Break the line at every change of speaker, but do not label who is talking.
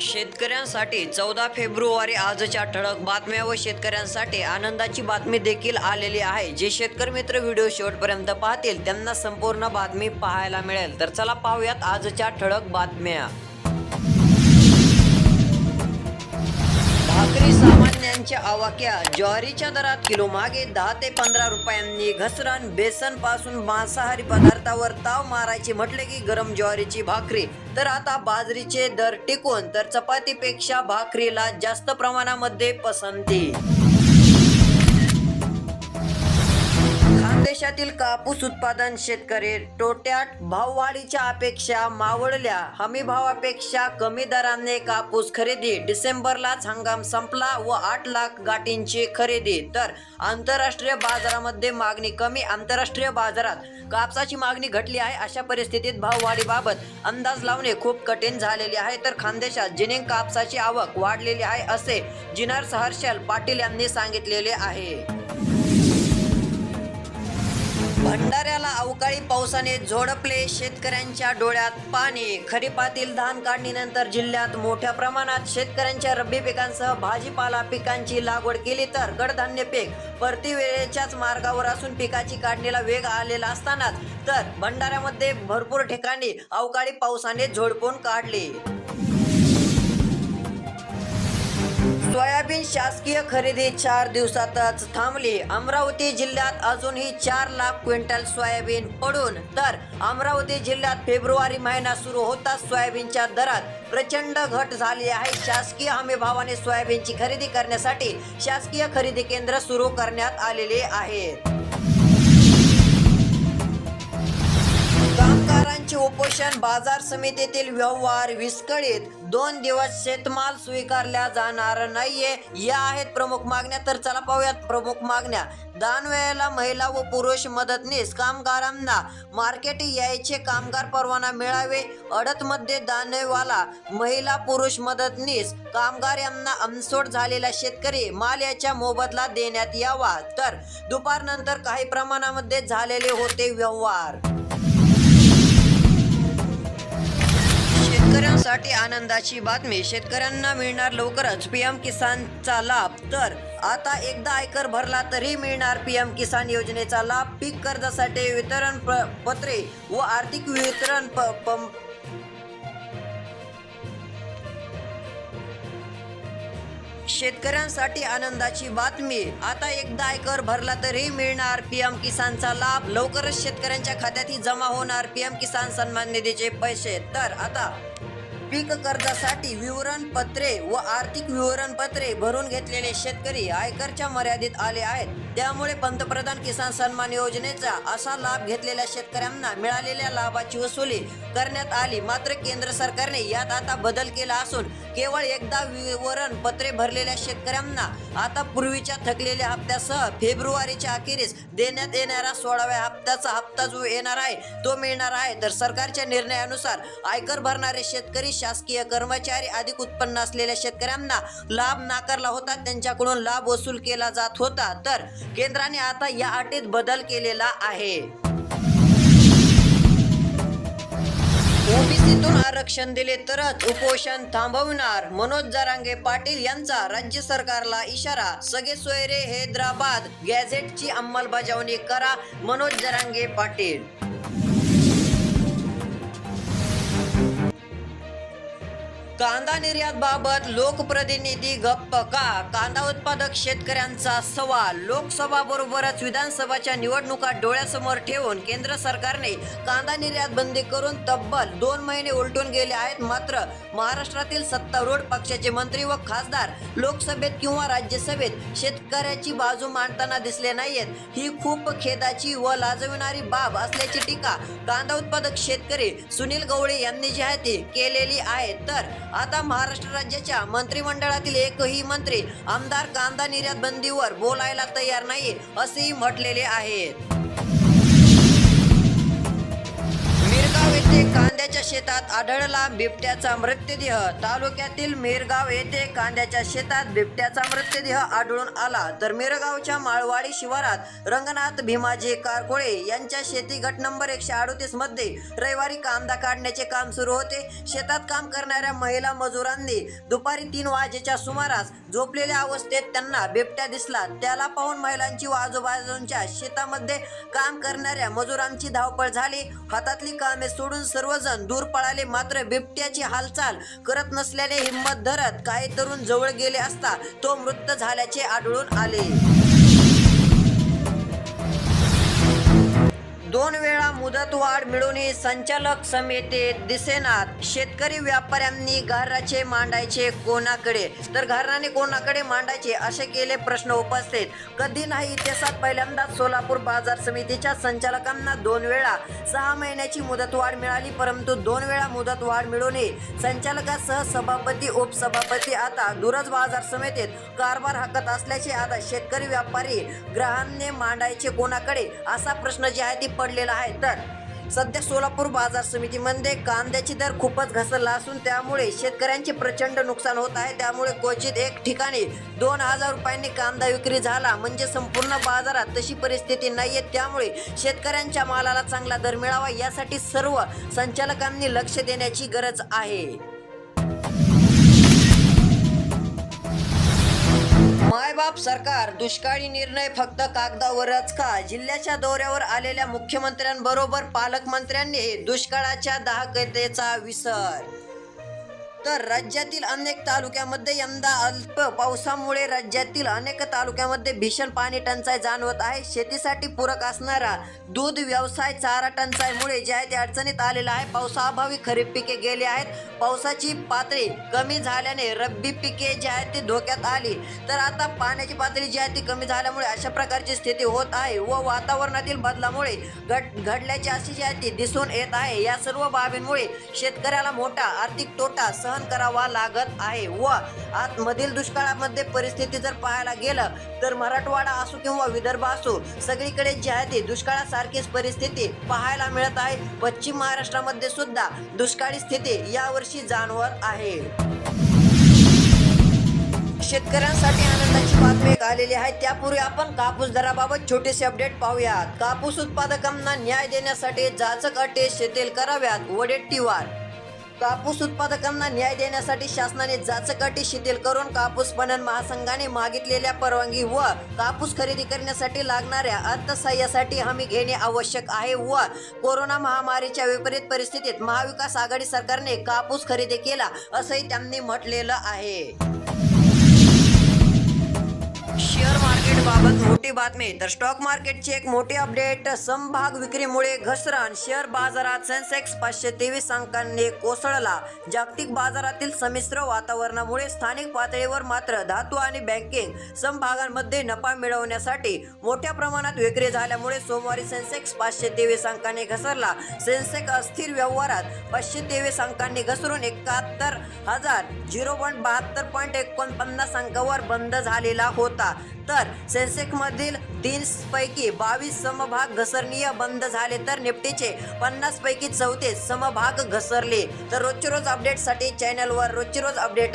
शेतकऱ्यांसाठी चौदा फेब्रुवारी आजच्या ठळक बातम्या व शेतकऱ्यांसाठी आनंदाची बातमी देखील आलेली आहे. जे शेतकरी मित्र व्हिडिओ शेवटपर्यंत पाहतील त्यांना संपूर्ण बातमी पाहायला मिळेल. तर चला पाहूयात आजच्या ठळक बातम्या. भाकरी सामान्यांच्या आवाक्या. ज्वारीच्या दरात किलो मागे दहा ते पंधरा रुपयांनी घसरण. बेसनपासून मांसाहारी पदार्थावर ताव मारायची म्हटले की गरम ज्वारीची भाकरी. तर आता बाजरीचे दर टिकून तर चपातीपेक्षा भाकरीला जास्त प्रमाणामध्ये पसंती. देशातील कापूस उत्पादन शेतकरी तोट्यात भाववाढीच्या अपेक्षा मावळल्या. हमी भावापेक्षा कमी दराने कापूस खरेदी. डिसेंबरलाच हंगाम संपला व आठ लाख गाठींची खरेदी. तर आंतरराष्ट्रीय बाजारामध्ये मागणी कमी आंतरराष्ट्रीय बाजारात कापसाची मागणी घटली आहे अशा परिस्थितीत भाववाढीबाबत अंदाज लावणे खूप कठीण झालेले आहे. तर खानदेशात जिनिंग कापसाची आवक वाढलेली आहे असे जिनार सहर्षल पाटील यांनी सांगितलेले आहे. भंडाऱ्याला अवकाळी पावसाने झोडपले शेतकऱ्यांच्या डोळ्यात पाणी. खरीपातील धान काढणीनंतर जिल्ह्यात मोठ्या प्रमाणात शेतकऱ्यांच्या रब्बी पिकांसह भाजीपाला पिकांची लागवड केली तर कडधान्य पीक परती वेळेच्याच मार्गावर असून पिकाची काढणीला वेग आलेला असतानाच तर भंडाऱ्यामध्ये भरपूर ठिकाणी अवकाळी पावसाने झोडपून काढले. सोयाबीन शासकीय खरेदी चार दिवसातच थांबली. अमरावती जिल्ह्यात अजूनही चार लाख क्विंटल सोयाबीन पडून तर अमरावती जिल्ह्यात फेब्रुवारी महिना सुरू होताच सोयाबीनच्या दरात. प्रचंड घट झाली आहे. शासकीय हमी भावाने सोयाबीनची खरेदी करण्यासाठी शासकीय खरेदी केंद्र सुरू करण्यात आलेले आहेत. कामगारांचे उपोषण बाजार समितीतील व्यवहार विस्कळीत दोन दिवस शेतमाल स्वीकारल्या जाणार नाहीये. या आहेत प्रमुख मागण्या. तर चला पाहूयात प्रमुख मागण्या. दानवेळेला महिला व पुरुष मदतनीस कामगारांना मार्केट यायचे कामगार परवाना मिळावे. अडतमध्ये दानवेवाला महिला पुरुष मदतनीस कामगार यांना अमसोड झालेला शेतकरी माल याच्या मोबदला देण्यात यावा. तर दुपारनंतर काही प्रमाणामध्ये झालेले होते व्यवहार. शेतकऱ्यांसाठी आनंदाची बातमी. शेतकऱ्यांना मिळणार लवकरच पीएम किसानचा लाभ. तर आता एकदा आयकर भरला तरी मिळणार पीएम किसान योजनेचा लाभ. पीक कर्जासाठी वितरण प- पत्रे व आर्थिक वितरण प- पं- शेतकऱ्यांसाठी आनंदाची बातमी. आता एकदा आयकर भरला तरी मिळणार पीएम किसानचा लाभ. लवकरच शेतकऱ्यांच्या खात्यातही जमा होणार पीएम किसान सन्मान निधीचे पैसे. तर आता पीक कर्जासाठी विवरणपत्रे व आर्थिक विवरणपत्रे भरून घेतलेले शेतकरी आयकरच्या मर्यादित आले आहेत. त्यामुळे पंतप्रधान किसान सन्मान योजनेचा असा लाभ घेतलेल्या शेतकऱ्यांना मिळालेल्या लाभाची वसुली करण्यात आली. मात्र केंद्र सरकारने यात आता बदल केला असून केवळ एकदा विवरण पत्रे भरलेल्या शेतकऱ्यांना आता पूर्वीच्या थकलेल्या हप्त्यासह फेब्रुवारीच्या अखेरीस देण्यात येणारा सोळाव्या हप्त्याचा हप्ता जो येणार आहे तो मिळणार आहे. तर सरकारच्या निर्णयानुसार आयकर भरणारे शेतकरी शासकीय कर्मचारी अधिक उत्पन्न असलेल्या शेतकऱ्यांना लाभ नाकारला होता. त्यांच्याकडून लाभ वसूल केला जात होता. तर केंद्राने आता या अटीत बदल केलेला आहे. ओबीसीतून आरक्षण दिले तरच उपोषण थांबवणार. मनोज जरांगे पाटील यांचा राज्य सरकारला इशारा. सगळे सोयरे हैदराबाद गॅझेटची अंमलबजावणी करा मनोज जरांगे पाटील. कांदा निर्यात बाबत लोकप्रतिनिधी गप्प का? कांदा उत्पादक शेतकऱ्यांचा सवाल. लोकसभा बरोबरच विधानसभाच्या निवडणुका डोळ्यासमोर ठेवून केंद्र सरकारने कांदा निर्यात बंदी करून तब्बल दोन महिने उलटून गेले आहेत. मात्र महाराष्ट्रातील सत्तारूढ पक्षाचे मंत्री व खासदार लोकसभेत किंवा राज्यसभेत शेतकऱ्याची बाजू मांडताना दिसले नाहीयेत. ही खूप खेदाची व लाजविणारी बाब असल्याची टीका कांदा उत्पादक शेतकरी सुनील गवळे यांनी जी आहे ती केलेली आहे. तर आता महाराष्ट्र राज्याच्या मंत्रिमंडळातील एकही मंत्री आमदार कांदा निर्यात बंदीवर बोलायला तयार नाही असेही म्हटलेले आहेत. मिरगाव येथे येथे कांद्याच्या शेतात आढळला बिबट्याचा मृतदेह. तालुक्यातील मिरगाव येथे कांद्याच्या शेतात बिबट्याचा मृतदेह आढळून आला. तर मिरगावच्या माळवाडी शिवारात रंगनाथ भीमाजी कारकोळे यांच्या शेती गट नंबर एकशे अडोतीसमध्ये रविवारी कांदा काढण्याचे काम सुरू होते. शेतात काम करणाऱ्या महिला मजुरांनी दुपारी तीन वाजेच्या सुमारास झोपलेल्या अवस्थेत त्यांना बिबट्या दिसला. त्याला पाहून महिलांची आजूबाजूंच्या शेतामध्ये काम करणाऱ्या मजुरांची धावपळ झाली. हातातली कामे सोडून सर्वजण दूर पळाले मात्र बिबट्याची हालचाल करत नसल्याने हिंमत धरत काही तरुण जवळ गेले असता तो मृत झाल्याचे आढळून आले. दोन वेळा मुदतवाढ मिळवणे संचालक समितीत दिसेनात. शेतकरी व्यापाऱ्यांनी घराचे मांडायचे कोणाकडे? तर घराने कोणाकडे मांडायचे असे केले प्रश्न उपस्थित. कधी नाही इतिहासात पहिल्यांदाच सोलापूर बाजार समितीच्या संचालकांना दोन वेळा सहा महिन्याची मुदतवाढ मिळाली परंतु दोन वेळा मुदतवाढ मिळवणे संचालकासह सभापती उपसभापती आता दुरज बाजार समितीत कारभार हाकत असल्याचे आता शेतकरी व्यापारी ग्राहांनी मांडायचे कोणाकडे? असा प्रश्न जे आहे ती पडलेला आहे. तर सध्या सोलापूर बाजार समितीमध्ये कांद्याची दर खूपच घसरला असून त्यामुळे शेतकऱ्यांचे प्रचंड नुकसान होत आहे. त्यामुळे क्वचित एक ठिकाणी दोन हजार रुपयांनी कांदा विक्री झाला. म्हणजे संपूर्ण बाजारात तशी परिस्थिती नाही आहे त्यामुळे शेतकऱ्यांच्या मालाला चांगला दर मिळावा यासाठी सर्व संचालकांनी लक्ष देण्याची गरज आहे. मायबाप सरकार दुष्काळी निर्णय फक्त कागदावरच का? जिल्ह्याच्या दौऱ्यावर आलेल्या मुख्यमंत्र्यांबरोबर पालकमंत्र्यांनी दुष्काळाच्या दहाकतेचा विसर तर राज्यातील अनेक तालुक्यामध्ये यंदा अल्प पावसामुळे राज्यातील अनेक तालुक्यामध्ये भीषण पाणी टंचाई जाणवत आहे. शेतीसाठी पूरक असणारा दूध व्यवसाय चारा टंचाईमुळे जे आहे ते अडचणीत आलेला आहे पावसाअभावी खरीप पिके गेली आहेत. पावसाची पातळी कमी झाल्याने रब्बी पिके जी आहेत ती धोक्यात आली. तर आता पाण्याची पातळी जी आहे ती कमी झाल्यामुळे अशा प्रकारची स्थिती होत आहे व वातावरणातील बदलामुळे घट घडल्याची अशी जी आहे ती दिसून येत आहे. या सर्व बाबींमुळे शेतकऱ्याला मोठा आर्थिक तोटा सहन करावा लागत आहे व आतमधील दुष्काळामध्ये परिस्थिती जर पाहायला गेलं तर मराठवाडा असो किंवा विदर्भ असो सगळीकडे जी आहे ती दुष्काळासारखीच परिस्थिती पाहायला मिळत आहे. पश्चिम महाराष्ट्रामध्ये सुद्धा दुष्काळी स्थिती यावर्षी जाणवत आहे. शेतकऱ्यांसाठी आनंदाची बातमी आलेली आहे. त्यापूर्वी आपण कापूस दराबाबत छोटेसे अपडेट पाहूयात. कापूस उत्पादकांना न्याय देण्यासाठी जाचक अटे शेतील कराव्यात. वडेट्टीवार कापूस उत्पादकांना न्याय देण्यासाठी शासनाने जाचकाटी शिथिल करून कापूस पणन महासंघाने मागितलेल्या परवानगी व कापूस खरेदी करण्यासाठी लागणाऱ्या अर्थसहाय्यासाठी हमी घेणे आवश्यक आहे व कोरोना महामारीच्या विपरीत परिस्थितीत महाविकास आघाडी सरकारने कापूस खरेदी केला असंही त्यांनी म्हटलेलं आहे. शेअर बाबत मोठी बातमी. तर स्टॉक मार्केटची एक मोठी अपडेट समभाग विक्रीमुळे घसरण. शेअर बाजारात सेन्सेक्स पाचशे तेवीस अंकांनी कोसळला. जागतिक बाजारातील संमिश्र वातावरणामुळे स्थानिक पातळीवर मात्र धातू आणि बँकिंग समभागांमध्ये नफा मिळवण्यासाठी मोठ्या प्रमाणात विक्री झाल्यामुळे सोमवारी सेन्सेक्स पाचशे तेवीस अंकांनी घसरला. सेन्सेक्स अस्थिर व्यवहारात पाचशे तेवीस अंकांनी घसरून एकाहत्तर हजार झिरो पॉईंट बहात्तर पॉईंट एकोणपन्नास अंकावर बंद झालेला होता. तर सेन्सेक्स मधील तीन पैकी बावीस समभाग घसरणीय बंद झाले तर निफ्टीचे पन्नास पैकी चौतीस समभाग घसरले. तर रोजचे रोज अपडेटसाठी चॅनलवर रोजचे रोज अपडेट